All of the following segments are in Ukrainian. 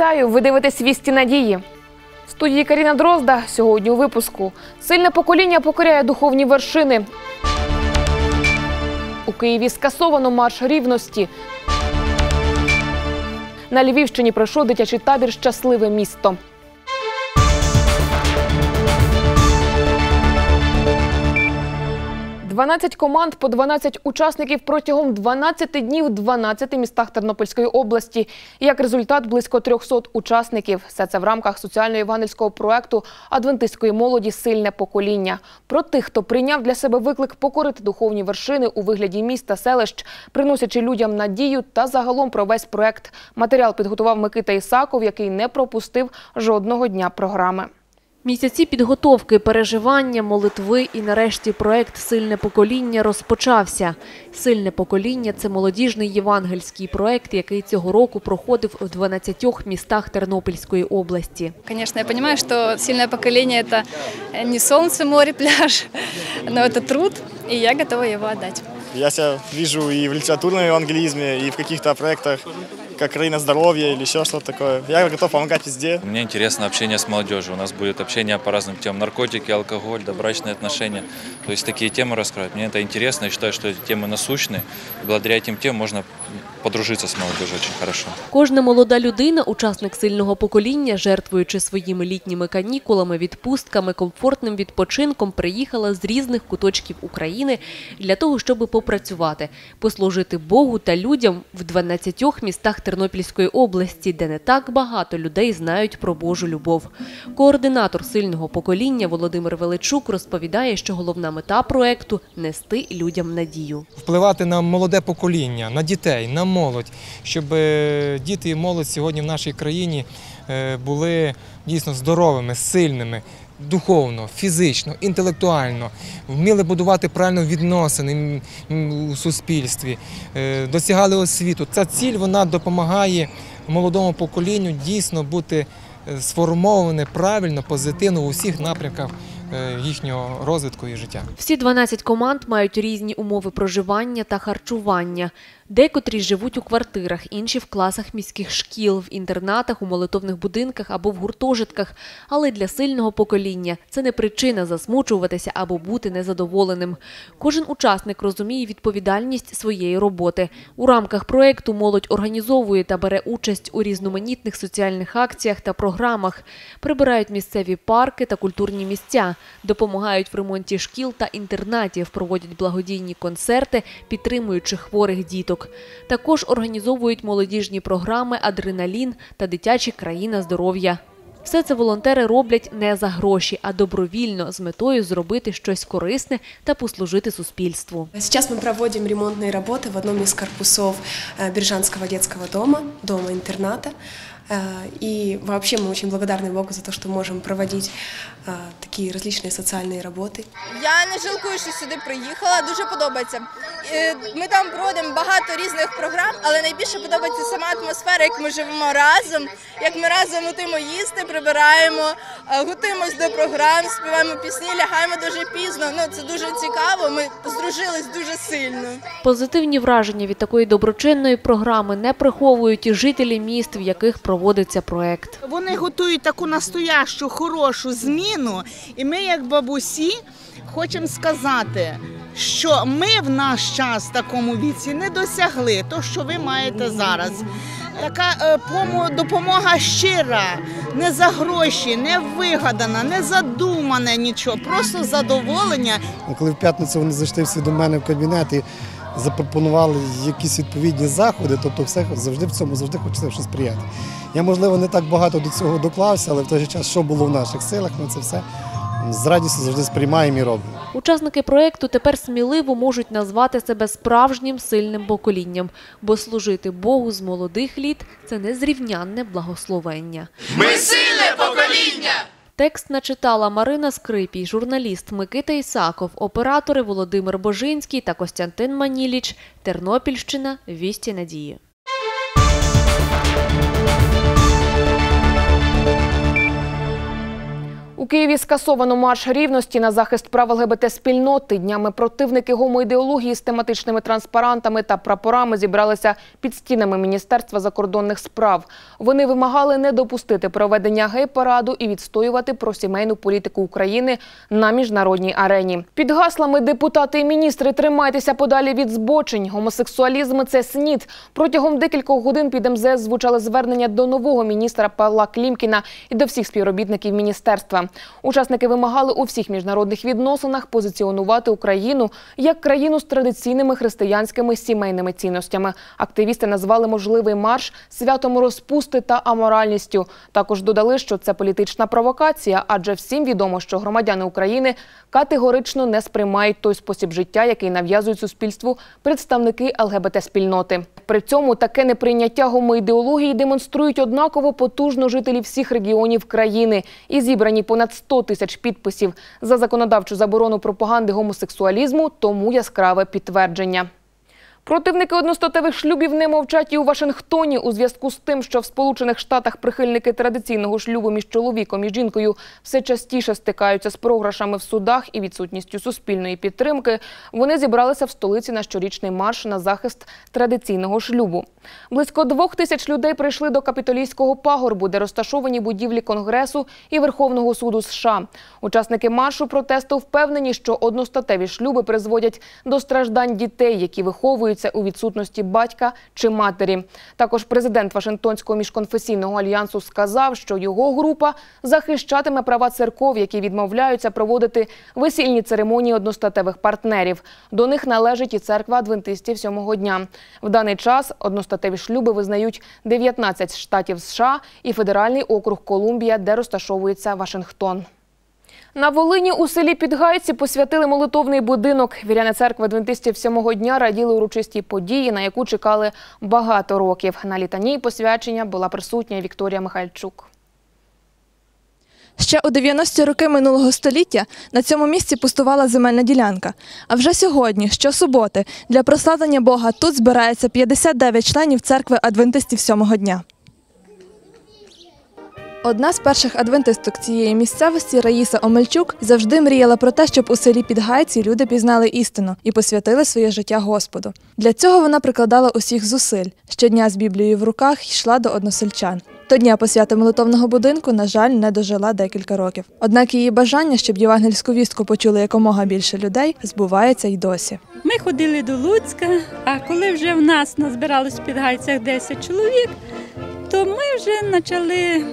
Вітаю! Ви дивитесь вісті надії. В студії Каріна Дрозда сьогодні у випуску. Сильне покоління покоряє духовні вершини. У Києві скасовано марш рівності. На Львівщині пройшов дитячий табір Щасливе місто. «12 команд по 12 учасників протягом 12 днів в 12 містах Тернопільської області. Як результат, близько 300 учасників. Все це в рамках соціально-івангельського проекту Адвентистської молоді Сильне покоління. Про тих, хто прийняв для себе виклик покорити духовні вершини у вигляді міст та селищ, приносячи людям надію та загалом про весь проект. Матеріал підготував Микита Ісаков, який не пропустив жодного дня програми. Місяці підготовки, переживання, молитви і нарешті проект Сильне покоління розпочався. Сильне покоління це молодіжний євангельський проект, який цього року проходив в 12 містах Тернопільської області. Конечно, я понимаю, что сильное поколение – это не солнце, море, пляж, но это труд, и я готова его отдать. Я себя вижу и в литературном евангелизме, и в каких-то проектах, как «Краина здоровья» или еще что-то такое. Я готов помогать везде. Мне интересно общение с молодежью. У нас будет общение по разным темам. Наркотики, алкоголь, добрачные отношения. То есть такие темы раскрывать. Мне это интересно. Я считаю, что эти темы насущны. Благодаря этим темам можно подружиться с молодежью очень хорошо. Кожна молода людина, учасник сильного покоління, жертвуючи своїми літніми канікулами, відпустками, комфортним відпочинком, приїхала з різних куточків України для того, щоб попрацювати, послужити Богу та людям в 12 містах Тернопільської області, де не так багато людей знають про Божу любов. Координатор сильного покоління Володимир Величук розповідає, що головна мета проекту нести людям надію. впливати на молоде покоління, на дітей, на молодь, щоб е, діти і молодь сьогодні в нашій країні е, були дійсно здоровими, сильними. Духовно, фізично, інтелектуально вміли будувати правильно відносини у суспільстві, е, досягали освіту. Ця ціль вона допомагає молодому поколінню дійсно бути сформоване правильно, позитивно у всіх напрямках їхнього розвитку і життя. Всі 12 команд мають різні умови проживання та харчування. Декотрі живуть у квартирах, інші в класах міських шкіл, в інтернатах, у молитовних будинках або в гуртожитках. Але для сильного покоління це не причина засмучуватися або бути незадоволеним. Кожен учасник розуміє відповідальність своєї роботи. У рамках проєкту молодь організовує та бере участь у різноманітних соціальних акціях та програмах, прибирають місцеві парки та культурні місця, допомагають в ремонті шкіл та інтернатів, проводять благодійні концерти, підтримуючи хворих діток Також організовують молодіжні програми Адреналін та дитячі країна здоров'я. Все це волонтери роблять не за гроші, а добровільно з метою зробити щось корисне та послужити суспільству. Сейчас мы проводим ремонтные работы в одном из корпусов э, Биржанского детского дома, дома-интерната. Э, И вообще мы очень благодарны Богу за то, что можем проводить э, такие различные социальные работы. Я не жалкую, що сюди приїхала. Дуже подобається. Е, Ми там проводимо багато різних програм, але найбільше подобається сама атмосфера, як ми живемо разом, як ми разом готуємо їсти, прибираємо, е, готуємось до програм, співаємо пісні, лягаємо дуже пізно. Ну це дуже цікаво. Ми здружились дуже сильно. Позитивні враження від такої доброчинної програми не приховують і жителі міст, в яких проводиться проект. Вони готують таку настоящу хорошу зміну, і ми, як бабусі, хочемо сказати, що ми в наш час в такому віці не досягли того, що ви маєте зараз. Така е, допомога щира, не за гроші, не вигадана, не задумане нічого, просто задоволення Коли в п'ятницю вони зайшли всі до мене в кабінет і запропонували якісь відповідні заходи, тобто все завжди в цьому завжди хочеться щось сприяти. Я, можливо, не так багато до цього доклався, але в той же час, що було в наших силах, ми це все з радістю завжди сприймаємо і робимо. Учасники проекту тепер сміливо можуть назвати себе справжнім сильним поколінням, бо служити Богу з молодих літ це незрівнянне благословення. Ми сильне покоління! Текст начитала Марина Скрипій, журналіст Микита Ісаков, оператори Володимир Божинський та Костянтин Маніліч, Тернопільщина, Вісті Надії. У Києві скасовано марш рівності на захист прав ЛГБТ-спільноти. Днями противники гомоідеології з тематичними транспарантами та прапорами зібралися під стінами Міністерства закордонних справ. Вони вимагали не допустити проведення гей-параду і відстоювати просімейну політику України на міжнародній арені. Під гаслами депутати і міністри тримайтеся подалі від збочень. Гомосексуалізм це снід. Протягом декількох годин під МЗС звучали звернення до нового міністра Павла Клімкіна і до всіх співробітників міністерства. Учасники вимагали у всіх міжнародних відносинах позиціонувати Україну як країну з традиційними християнськими сімейними цінностями. Активісти назвали можливий марш святом розпусти та аморальністю. Також додали, що це політична провокація, адже всім відомо, що громадяни України категорично не сприймають той спосіб життя, який нав'язують суспільству представники ЛГБТ-спільноти. При цьому таке неприйняття гомоідеології демонструють однаково потужно жителі всіх регіонів країни. І зібрані понад 100 тисяч підписів за законодавчу заборону пропаганди гомосексуалізму, тому яскраве підтвердження. Противники одностатевих шлюбів не мовчать і у Вашингтоні у зв'язку з тим, що в Сполучених Штатах прихильники традиційного шлюбу між чоловіком і жінкою все частіше стикаються з програшами в судах і відсутністю суспільної підтримки. Вони зібралися в столиці на щорічний марш на захист традиційного шлюбу. Близько двох тисяч людей прийшли до капітолійського пагорбу, де розташовані будівлі Конгресу і Верховного суду США. Учасники маршу протесту впевнені, що одностатеві шлюби призводять до страждань дітей, які виховуються у відсутності батька чи матері. Також президент Вашингтонського міжконфесійного альянсу сказав, що його група захищатиме права церков, які відмовляються проводити весільні церемонії одностатевих партнерів. До них належить і церква адвентистів сьомого дня. В даний час одностатеві шлюби визнають 19 штатів США і федеральний округ Колумбія, де розташовується Вашингтон. На Волині у селі Підгайці посвятили молитовний будинок. Віряни церкви адвентистів сьомого дня раділи урочистій події, на яку чекали багато років. На літанії посвячення була присутня Вікторія Михальчук. Ще у 90-ті роки минулого століття на цьому місці пустувала земельна ділянка. А вже сьогодні, щосуботи, для прославлення Бога тут збирається 59 членів церкви адвентистів сьомого дня. Одна з перших адвентисток цієї місцевості Раїса Омельчук завжди мріяла про те, щоб у селі Підгайці люди пізнали істину і посвятили своє життя Господу. Для цього вона прикладала усіх зусиль. Щодня з Біблією в руках йшла до односельчан. До дня посвяти молитовного будинку, на жаль, не дожила декілька років. Однак її бажання, щоб євангельську вістку почули якомога більше людей, збувається й досі. Ми ходили до Луцька, а коли вже в нас назбиралось в підгайцях 10 чоловік, то ми вже почали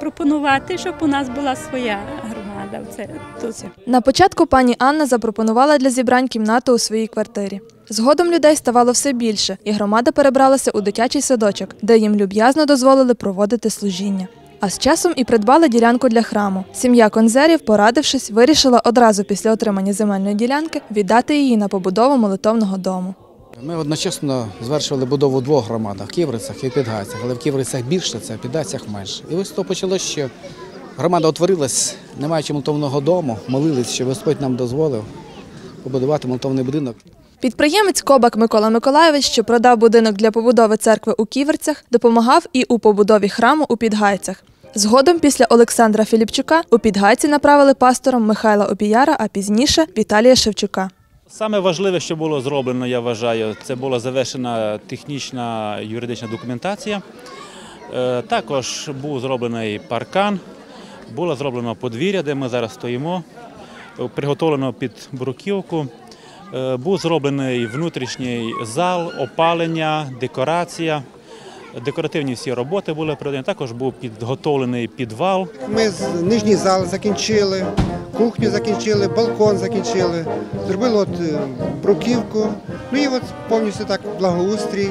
пропонувати, щоб у нас була своя громада. Це тут. На початку пані Анна запропонувала для зібрань кімнату у своїй квартирі. Згодом людей ставало все більше, і громада перебралася у дитячий садочок, де їм люб'язно дозволили проводити служіння. А з часом і придбали ділянку для храму. Сім'я конзерів, порадившись, вирішила одразу після отримання земельної ділянки віддати її на побудову молитовного дому. Ми одночасно звершували будову в двох громадах в Ківерцях і Підгайцях, але в Ківерцях більше це, в Підгайцях менше. І ось то почалося, що громада утворилась, не маючи молитовного дому, молились, що Господь нам дозволив побудувати молитовний будинок. Підприємець Кобак Микола Миколаєвич, що продав будинок для побудови церкви у Ківерцях, допомагав і у побудові храму у Підгайцях. Згодом, після Олександра Філіпчука, у Підгайці направили пастором Михайла Опіяра, а пізніше Віталія Шевчука. Саме важливе, що було зроблено, я вважаю, це була завершена технічна юридична документація. Е, Також був зроблений паркан, було зроблено подвір'я, де ми зараз стоїмо, е, приготовлено під бруківку. Е, Був зроблений внутрішній зал, опалення, декорація. Декоративні всі роботи були проведені. Також був підготовлений підвал. Ми нижній зал закінчили, кухню закінчили, балкон закінчили, зробили от е, бруківку. Ну і от повністю так благоустрій.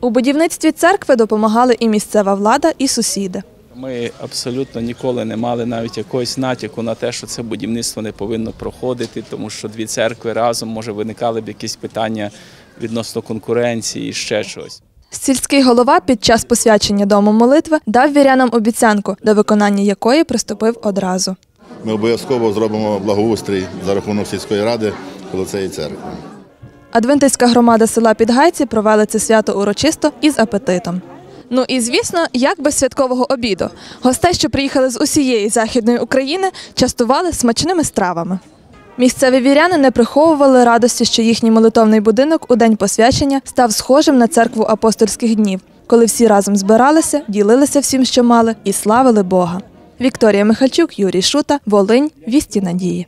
У будівництві церкви допомагали і місцева влада, і сусіди. Ми абсолютно ніколи не мали навіть якогось натяку на те, що це будівництво не повинно проходити, тому що дві церкви разом може виникали б якісь питання відносно конкуренції і ще щось. Сільський голова під час посвячення дому молитви дав вірянам обіцянку, до виконання якої приступив одразу. Ми обов'язково зробимо благоустрій за рахунок сільської ради коло цієї церкви. Адвентистська громада села Підгайці провели це свято урочисто і з апетитом. Ну і звісно, як без святкового обіду. Гостей, що приїхали з усієї західної України, частували смачними стравами. Місцеві віряни не приховували радості, що їхній молитовний будинок у день посвячення став схожим на церкву апостольських днів, коли всі разом збиралися, ділилися всім, що мали, і славили Бога. Вікторія Михальчук, Юрій Шута, Волинь, Вісті Надії.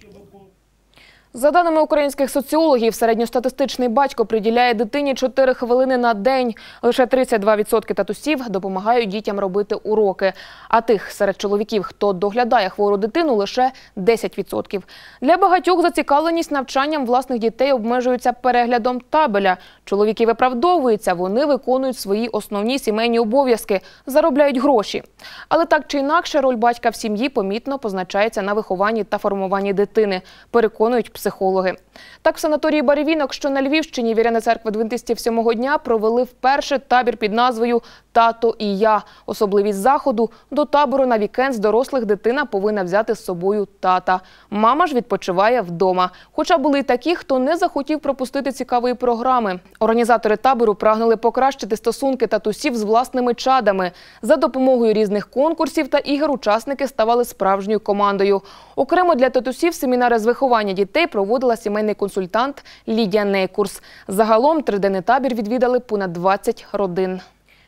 За даними українських соціологів, середньостатистичний батько приділяє дитині 4 хвилини на день. Лише 32% татусів допомагають дітям робити уроки. А тих серед чоловіків, хто доглядає хвору дитину, лише 10%. Для багатьох зацікавленість навчанням власних дітей обмежується переглядом табеля. Чоловіки виправдовуються, вони виконують свої основні сімейні обов'язки, заробляють гроші. Але так чи інакше, роль батька в сім'ї помітно позначається на вихованні та формуванні дитини, переконують психологи. Так, в санаторії Баревінок, що на Львівщині, віряни церкви адвентистів сьомого дня провели вперше табір під назвою Тато і я. Особливість заходу до табору на вікенд з дорослих дитина повинна взяти з собою тата. Мама ж відпочиває вдома. Хоча були й такі, хто не захотів пропустити цікавої програми. Організатори табору прагнули покращити стосунки татусів з власними чадами. За допомогою різних конкурсів та ігор учасники ставали справжньою командою. Окремо для татусів семінари з виховання дітей проводила сімейний консультант Лідія Нейкурс. Загалом триденний табір відвідали понад 20 родин.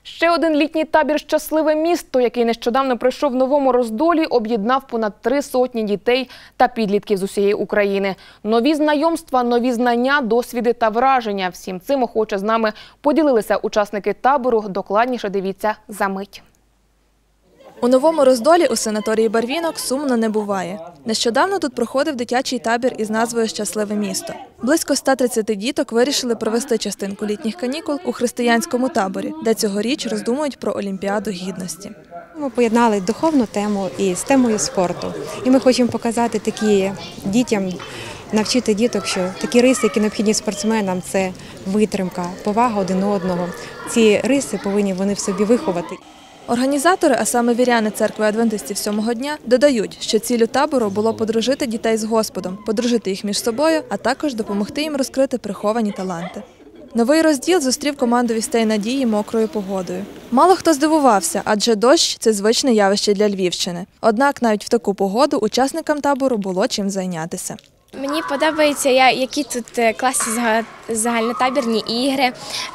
Ще один літній табір Щасливе місто, який нещодавно пройшов в новому роздолі, об'єднав понад три сотні дітей та підлітків з усієї України. Нові знайомства, нові знання, досвіди та враження. Всім цим охоче з нами поділилися учасники табору. Докладніше дивіться за мить. У новому роздолі у санаторії Барвінок сумно не буває. Нещодавно тут проходив дитячий табір із назвою Щасливе місто. Близько 130 діток вирішили провести частинку літніх канікул у християнському таборі, де цьогоріч роздумують про Олімпіаду гідності. Ми поєднали духовну тему із темою спорту. І ми хочемо показати такі дітям, навчити діток, що такі риси, які необхідні спортсменам, це витримка, повага один одного. Ці риси повинні вони в собі виховати. Організатори, а саме віряни церкви адвентистів сьомого дня, додають, що цілю табору було подружити дітей з Господом, подружити їх між собою, а також допомогти їм розкрити приховані таланти. Новий розділ зустрів команду вістей надії мокрою погодою. Мало хто здивувався, адже дощ це звичне явище для Львівщини. Однак навіть в таку погоду учасникам табору було чим зайнятися. Мені подобається, які тут е, класні зага- загальнотабірні ігри.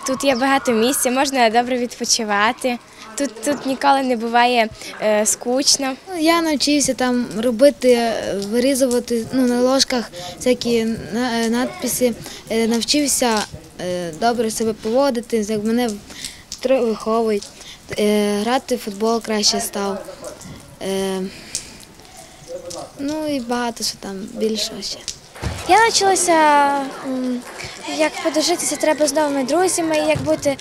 Тут є багато місця, можна добре відпочивати. Тут, тут ніколи не буває е, скучно. Я навчився там робити, е, вирізувати ну, на ложках всякі е, надписи, Е, навчився е, добре себе поводити, як мене виховують. Е, Грати в футбол краще став. Е, Ну і багато що там більше ще. Я навчилася, як подружитися треба з новими друзями, як бути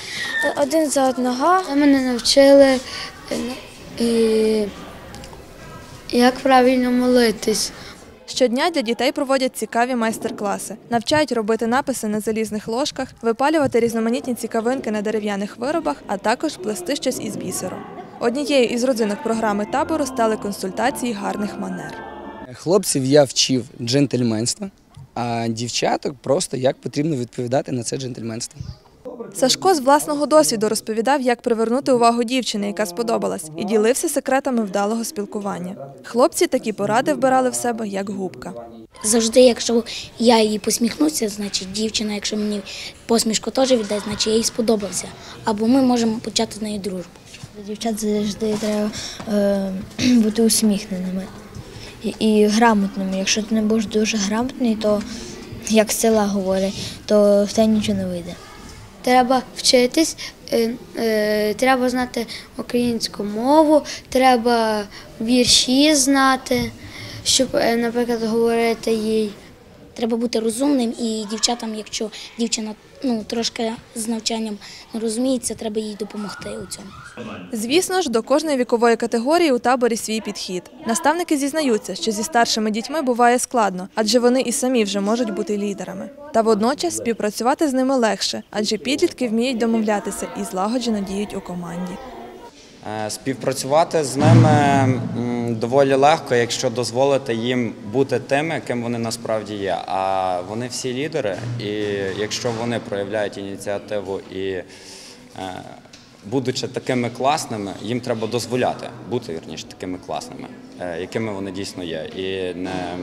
один за одного. Мене навчили, е, як правильно молитись. Щодня для дітей проводять цікаві майстер-класи, навчають робити написи на залізних ложках, випалювати різноманітні цікавинки на дерев'яних виробах, а також плести щось із бісеру. Однією із родзинок програми табору стали консультації гарних манер. Хлопців я вчив джентльменства, а дівчаток просто як потрібно відповідати на це джентльменство. Сашко з власного досвіду розповідав, як привернути увагу дівчини, яка сподобалась, і ділився секретами вдалого спілкування. Хлопці такі поради вбирали в себе як губка. Завжди, якщо я їй посміхнуся, значить дівчина, якщо мені посмішку теж віддасть, значить я їй сподобався. Або ми можемо почати з нею дружбу. Дівчат завжди треба е, бути усміхненими і, грамотними. Якщо ти не будеш дуже грамотний, то як села говорить, то в тебе нічого не вийде. Треба вчитись, е, е, треба знати українську мову, треба вірші знати, щоб, е, наприклад, говорити їй. Треба бути розумним і дівчатам, якщо дівчина ну, трошки з навчанням не розуміється, треба їй допомогти у цьому. Звісно ж, до кожної вікової категорії у таборі свій підхід. Наставники зізнаються, що зі старшими дітьми буває складно, адже вони і самі вже можуть бути лідерами. Та водночас співпрацювати з ними легше, адже підлітки вміють домовлятися і злагоджено діють у команді. Е, Співпрацювати з ними доволі легко, якщо дозволити їм бути тими, ким вони насправді є. А вони всі лідери, і якщо вони проявляють ініціативу і е, будучи такими класними, їм треба дозволяти бути вірніше такими класними, е, якими вони дійсно є, і не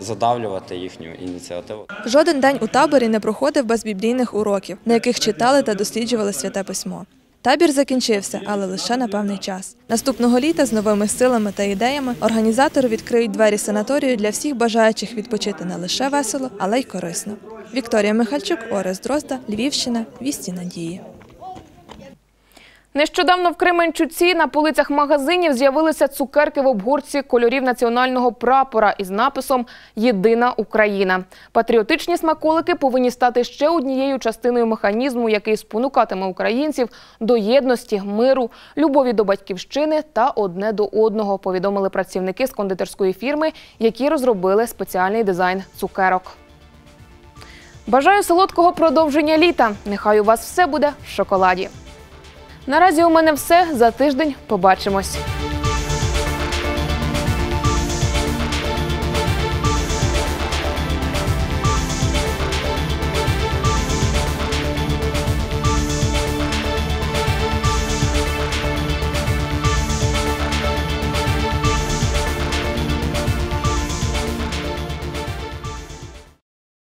задавлювати їхню ініціативу. Жоден день у таборі не проходив без біблійних уроків, на яких читали та досліджували святе письмо. Табір закінчився, але лише на певний час. Наступного літа з новими силами та ідеями організатори відкриють двері санаторію для всіх бажаючих відпочити не лише весело, але й корисно. Вікторія Михальчук, Орес Дрозда, Львівщина, Вісті Надії. Нещодавно в Кременчуці на полицях магазинів з'явилися цукерки в обгорці кольорів національного прапора із написом Єдина Україна. Патріотичні смаколики повинні стати ще однією частиною механізму, який спонукатиме українців до єдності, миру, любові до батьківщини та одне до одного. Повідомили працівники з кондитерської фірми, які розробили спеціальний дизайн цукерок. Бажаю солодкого продовження літа. Нехай у вас все буде в шоколаді. Наразі у мене все. За тиждень побачимось.